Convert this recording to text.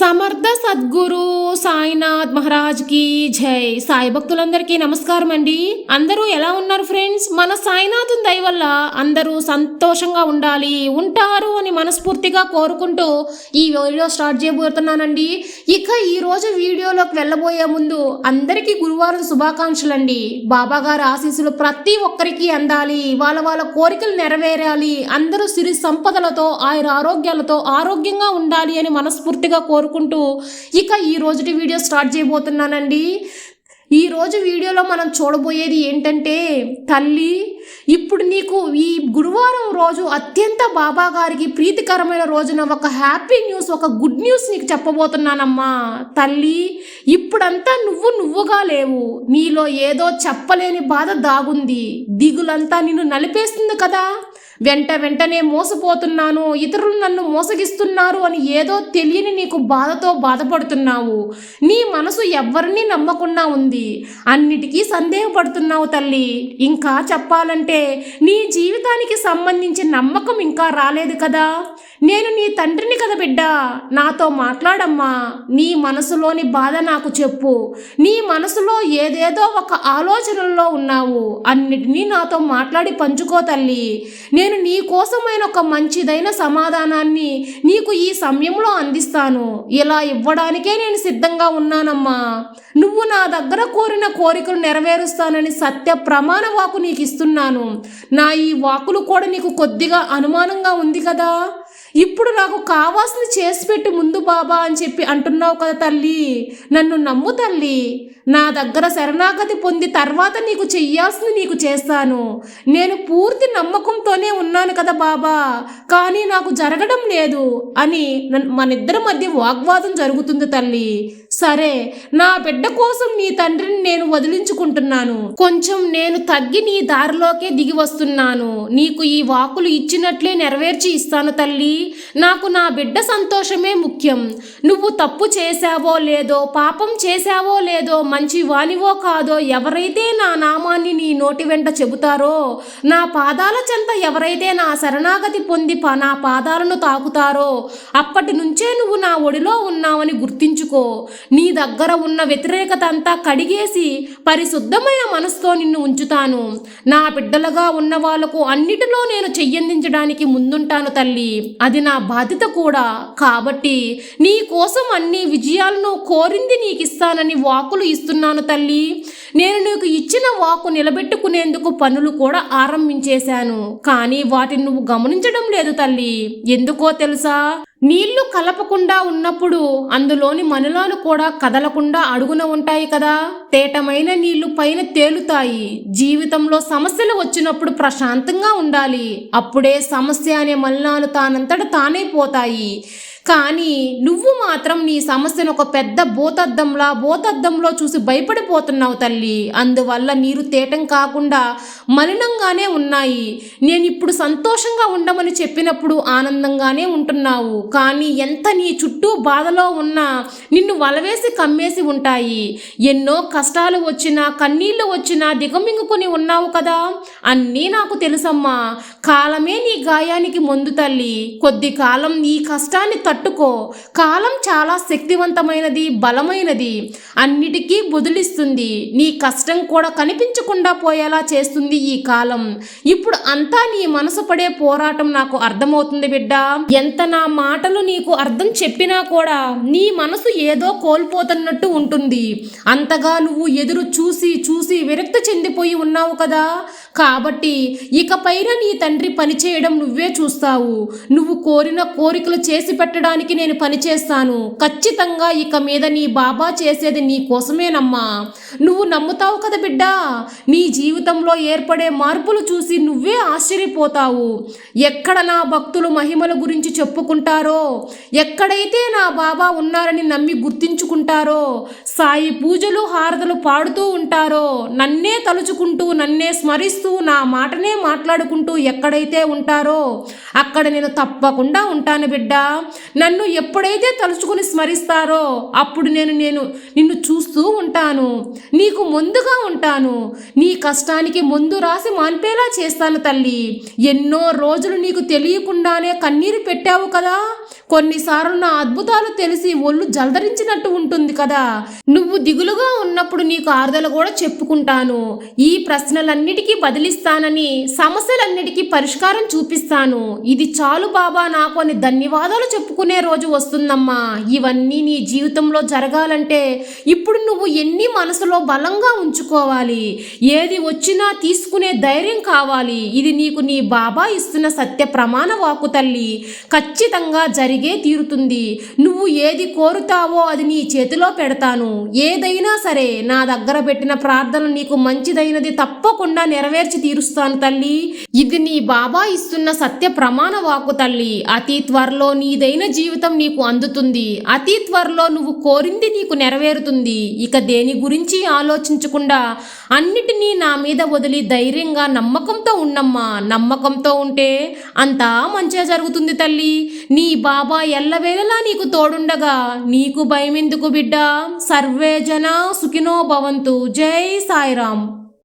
సమర్థ సద్గురు సాయినాథ్ మహారాజ్కి జై. సాయి భక్తులందరికీ నమస్కారం అండి. అందరూ ఎలా ఉన్నారు ఫ్రెండ్స్? మన సాయినాథ్ దయ వల్ల అందరూ సంతోషంగా ఉండాలి ఉంటారు అని మనస్ఫూర్తిగా కోరుకుంటూ ఈ వీడియో స్టార్ట్ చేయబోతున్నానండి. ఇక ఈ రోజు వీడియోలోకి వెళ్ళబోయే ముందు అందరికీ గురువారం శుభాకాంక్షలు అండి బాబా గారి ఆశీస్సులు ప్రతి ఒక్కరికి అందాలి వాళ్ళ వాళ్ళ కోరికలు నెరవేరాలి అందరూ సిరి సంపదలతో ఆయన ఆరోగ్యాలతో ఆరోగ్యంగా ఉండాలి అని మనస్ఫూర్తిగా కోరుకుంటూ ఇక ఈ రోజుటి వీడియో స్టార్ట్ చేయబోతున్నానండి. ఈ రోజు వీడియోలో మనం చూడబోయేది ఏంటంటే తల్లి ఇప్పుడు నీకు ఈ గురువారం రోజు అత్యంత బాబా గారికి ప్రీతికరమైన రోజున ఒక హ్యాపీ న్యూస్ ఒక గుడ్ న్యూస్ నీకు చెప్పబోతున్నానమ్మా. తల్లి ఇప్పుడంతా నువ్వు నువ్వుగా లేవు. నీలో ఏదో చెప్పలేని బాధ దాగుంది. దిగులంతా నిన్ను నలిపేస్తుంది కదా. వెంట వెంటనే మోసపోతున్నాను ఇతరులు నన్ను మోసగిస్తున్నారు అని ఏదో తెలియని నీకు బాధతో బాధపడుతున్నావు. నీ మనసు ఎవరిని నమ్మకుండా ఉంది. అన్నిటికీ సందేహపడుతున్నావు తల్లి. ఇంకా చెప్పాలంటే నీ జీవితానికి సంబంధించి నమ్మకం ఇంకా రాలేదు కదా. నేను నీ తండ్రిని కదా బిడ్డ. నాతో మాట్లాడమ్మా. నీ మనసులోని బాధ నాకు చెప్పు. నీ మనసులో ఏదేదో ఒక ఆలోచనల్లో ఉన్నావు. అన్నిటినీ నాతో మాట్లాడి పంచుకో తల్లి. నేను నేను నీ కోసమైన ఒక మంచిదైన సమాధానాన్ని నీకు ఈ సమయంలో అందిస్తాను. ఇలా ఇవ్వడానికే నేను సిద్ధంగా ఉన్నానమ్మా. నువ్వు నా దగ్గర కోరిన కోరికలు నెరవేరుస్తానని సత్య ప్రమాణ వాకు నీకు ఇస్తున్నాను నా ఈ వాకులు కూడా నీకు కొద్దిగా అనుమానంగా ఉంది కదా? ఇప్పుడు నాకు కావాల్సింది చేసి పెట్టి ముందు బాబా అని చెప్పి అంటున్నావు కదా తల్లి. నన్ను నమ్ము తల్లి. నా దగ్గర శరణాగతి పొంది తర్వాత నీకు చెయ్యాల్సింది నీకు చేస్తాను. నేను పూర్తి నమ్మకంతోనే ఉన్నాను కదా బాబా. కానీ నాకు జరగడం లేదు అని మనిద్దరి మధ్య వాగ్వాదం జరుగుతుంది తల్లి. సరే నా బిడ్డ కోసం నీ తండ్రిని నేను వదిలించుకుంటున్నాను. కొంచెం నేను తగ్గి నీ దారిలోకే దిగి వస్తున్నాను. నీకు ఈ వాకులు ఇచ్చినట్లే నెరవేర్చి ఇస్తాను తల్లి. తల్లి నాకు నా బిడ్డ సంతోషమే ముఖ్యం. నువ్వు తప్పు చేశావో లేదో పాపం చేశావో లేదో మంచి వానివో కాదో ఎవరైతే నా నామాన్ని నీ నోటి వెంట చెబుతారో నా పాదాల చెంత ఎవరైతే నా శరణాగతి పొంది ప- నా పాదాలను తాకుతారో అప్పటి నుంచే నువ్వు నా ఒడిలో ఉన్నావని గుర్తించుకో. నీ దగ్గర ఉన్న వ్యతిరేకత అంతా కడిగేసి పరిశుద్ధమైన మనసుతో నిన్ను ఉంచుతాను. నా బిడ్డలుగా ఉన్న వాళ్ళకు అన్నిటిలో నేను చెయ్యందించడానికి ముందుంటాను తల్లి. అది నా బాధ్యత కూడా. కాబట్టి నీ కోసం అన్ని విజయాలను కోరింది నీకు ఇస్తానని వాకులు ఇస్తున్నాను తల్లి. నేను నీకు ఇచ్చిన వాకు నిలబెట్టుకునేందుకు పనులు కూడా ఆరంభించేశాను. కానీ వాటిని నువ్వు గమనించడం లేదు తల్లి. ఎందుకో తెలుసా? నీళ్ళు కలపకుండా ఉన్నప్పుడు అందులోని మనులాలు కూడా కదలకుండా అడుగున ఉంటాయి కదా. తేటమైన నీళ్ళు పైన తేలుతాయి. జీవితంలో సమస్యలు వచ్చినప్పుడు ప్రశాంతంగా ఉండాలి. అప్పుడే సమస్య అనే మలినాలు తానంతట తానే పోతాయి. కానీ నువ్వు మాత్రం నీ సమస్యను ఒక పెద్ద భూతద్దంలా భూతద్దంలో చూసి భయపడిపోతున్నావు తల్లి. అందువల్ల నీరు తేటం కాకుండా మలినంగానే ఉన్నాయి. నేను ఇప్పుడు సంతోషంగా ఉండమని చెప్పినప్పుడు ఆనందంగానే ఉంటున్నావు. కానీ ఎంత నీ చుట్టూ బాధలో ఉన్నా నిన్ను వలవేసి కమ్మేసి ఉంటాయి. ఎన్నో కష్టాలు వచ్చినా కన్నీళ్ళు వచ్చినా దిగమింగుకొని ఉన్నావు కదా? అన్నీ నాకు తెలుసమ్మా. కాలమే నీ గాయానికి మందు తల్లి. కొద్ది కాలం ఈ కష్టాన్ని తట్టుకో. కాలం చాలా శక్తివంతమైనది బలమైనది. అన్నిటికీ బుదిలిస్తుంది నీ కష్టం కూడా కనిపించకుండా పోయేలా చేస్తుంది ఈ కాలం. ఇప్పుడు అంతా నీ మనసు పడే పోరాటం నాకు అర్థమవుతుంది బిడ్డ. ఎంత నా మాటలు నీకు అర్థం చెప్పినా కూడా నీ మనసు ఏదో కోల్పోతున్నట్టు ఉంటుంది. అంతగా నువ్వు ఎదురు చూసి చూసి విరక్తి చెందిపోయి ఉన్నావు కదా. కాబట్టి ఇకపైన నీ తండ్రి పని చేయడం నువ్వే చూస్తావు. నువ్వు కోరిన కోరికలు చేసి పెట్టడానికి నేను పని చేస్తాను. ఖచ్చితంగా ఇక మీద నీ బాబా చేసేది నీ కోసమేనమ్మా. నువ్వు నమ్ముతావు కదా బిడ్డ? నీ జీవితంలో ఏర్పడే మార్పులు చూసి నువ్వే ఆశ్చర్యపోతావు. ఎక్కడ నా భక్తులు మహిమల గురించి చెప్పుకుంటారో? ఎక్కడైతే నా బాబా ఉన్నారని నమ్మి గుర్తించుకుంటారో? సాయి పూజలు హారతలు పాడుతూ ఉంటారో? నన్నే తలుచుకుంటూ నన్నే స్మరిస్తూ నా మాటనే మాట్లాడుకుంటూ ఎక్కడైతే ఉంటారో అక్కడ నేను తప్పకుండా ఉంటాను బిడ్డ. నన్ను ఎప్పుడైతే తలుచుకుని స్మరిస్తారో అప్పుడు నేను నేను నిన్ను చూస్తూ ఉంటాను. నీకు ముందుగా ఉంటాను. నీ కష్టానికి ముందు రాసి మాన్పేలా చేస్తాను తల్లి. ఎన్నో రోజులు నీకు తెలియకుండానే కన్నీరు పెట్టావు కదా. కొన్నిసార్లు నా అద్భుతాలు తెలిసి ఒళ్ళు జలదరించినట్టు ఉంటుంది కదా. నువ్వు దిగులుగా ఉన్నప్పుడు నీకు ఆరుదల కూడా చెప్పుకుంటాను. ఈ ప్రశ్నలన్నిటికీ బదిలిస్తానని సమస్యలన్నిటికీ పరిష్కారం చూపిస్తాను. ఇది చాలు బాబా నాకు అని ధన్యవాదాలు చెప్పుకునే రోజు వస్తుందమ్మా. ఇవన్నీ నీ జీవితంలో జరగాలంటే ఇప్పుడు నువ్వు ఎన్ని మనసులో బలంగా ఉంచుకోవాలి. ఏది వచ్చినా తీసుకునే ధైర్యం కావాలి. ఇది నీకు నీ బాబా ఇస్తున్న సత్య ప్రమాణ వాకు తల్లి. ఖచ్చితంగా జరిగి తీరుతుంది. నువ్వు ఏది కోరుతావో అది నీ చేతిలో పెడతాను. ఏదైనా సరే నా దగ్గర పెట్టిన ప్రార్థన నీకు మంచిదైనది తప్పకుండా నెరవేర్చి తీరుస్తాను తల్లి. ఇది నీ బాబా ఇస్తున్న సత్య ప్రమాణ వాకు తల్లి. అతి త్వరలో నీదైన జీవితం నీకు అందుతుంది. అతి త్వరలో నువ్వు కోరింది నీకు నెరవేరుతుంది. ఇక దేని గురించి ఆలోచించకుండా అన్నిటినీ నా మీద వదిలి ధైర్యంగా నమ్మకంతో ఉన్నమ్మా. నమ్మకంతో ఉంటే అంతా మంచిగా జరుగుతుంది తల్లి. నీ బాబా ఎల్లవేళలా నీకు తోడుండగా. నీకు భయమెందుకు బిడ్డ? సర్వే జన సుఖినో భవంతు. జై సాయిరాం